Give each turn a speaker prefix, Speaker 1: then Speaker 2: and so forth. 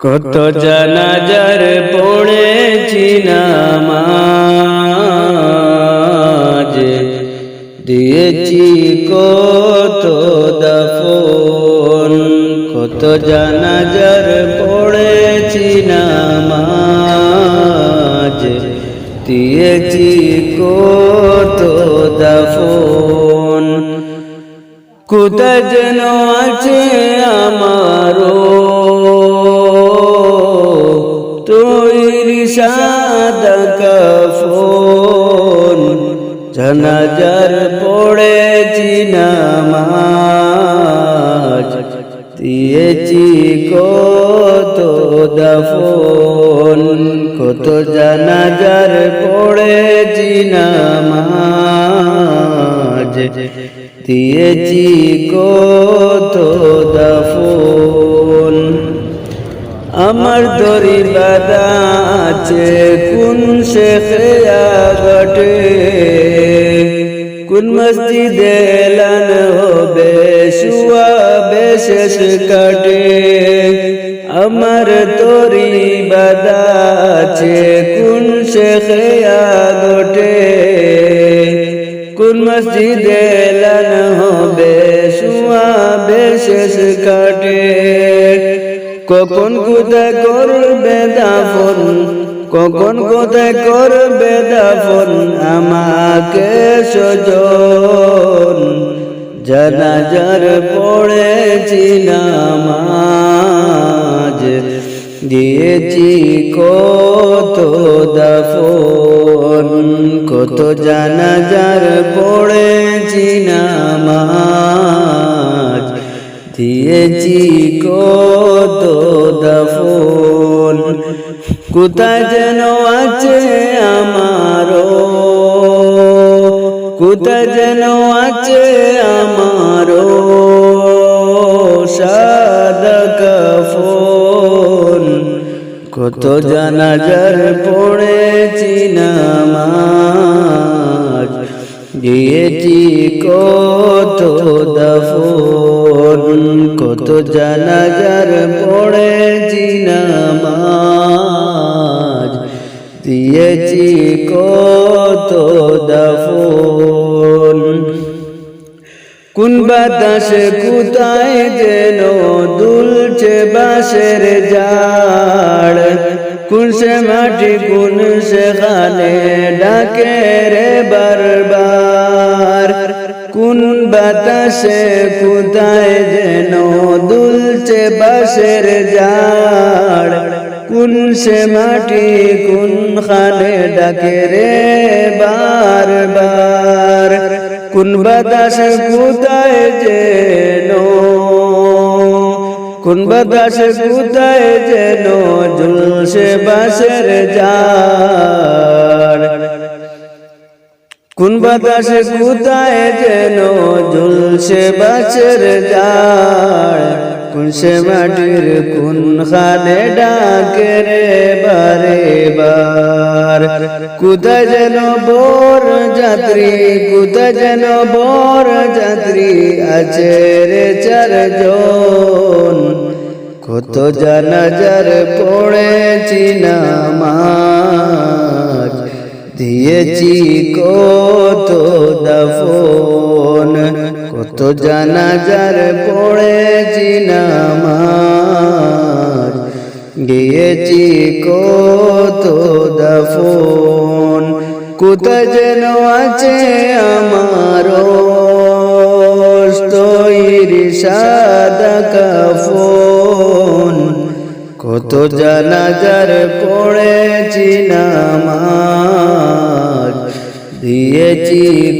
Speaker 1: কত জানাজার পড়েছি নামাজ। দিয়েছি কত দফন কত জানাজার পড়েছি নামাজ। দিয়েছি কত দফন। কোথায় যেন আছে আমারও। তৈরি সাদা কাফন, জানাজার পড়েছি নামাজ। দিয়েছি কত দফন, কত জানাজার পড়েছি নামাজ। দিয়েছি কত দফন আমার দরি বাদা আছে, কোন শেখে আগটে? কোন মসজিদে লান হবে শুয়া বেশেষ কাটে? আমার তরি বাদা আছে, কোন শেখে আগটে? কোন মসজিদে লান হবে? শুয়া বেশেষ কাটে। কখন কোথায় করবে দাফন? কখন কোথায় করবে দাফন? আমাকে সজন। জানাজার পড়েছি নামাজ। দিয়েছি কত দাফন, কত জানা জানাজার পড়েছি নামাজ। দিয়েছি কত দফন, কোথায় যেন আছে আমারও, কোথায় যেন আছে আমারও কত জানাজার পড়েছি নামাজ। দিয়েছি কত দফন কত জানাজার পড়েছি নামাজ। দিয়েছি কত দফন কোন বাতাসে কোথায় যেন দুলছে বাসের জাড় কোন সে মাটি কোন সেখানে ডাকে রে বারবার। কোন বাতাসে কোথায় যেন দুলছে বাসের জাড় কোন সে মাটি কোন খানে ডাকে রে বারবার। কোন বাতাস কোথায় যেন? কোন বাতাস কোথায় যেন জুলসে বাসের যার কোন বাতাস কোথায় যেন জুলসে বাসের যার কোন সে মাটির কোন খানে ডাকে রে বারে বার? কোথায় যেন বর যাত্রী কোথায় যেন বর যাত্রী আছে রে চারজন। কত জানাজার পড়েছি নামাজ, দিয়েছি কত দফন। কত জানাজার পড়েছি নামাজ। গিয়েছি কত দফন। কোথায় যেন আছে আমার তৈরি সাদা কাফন। কত জানাজার পড়েছি নামাজ। দিয়েছি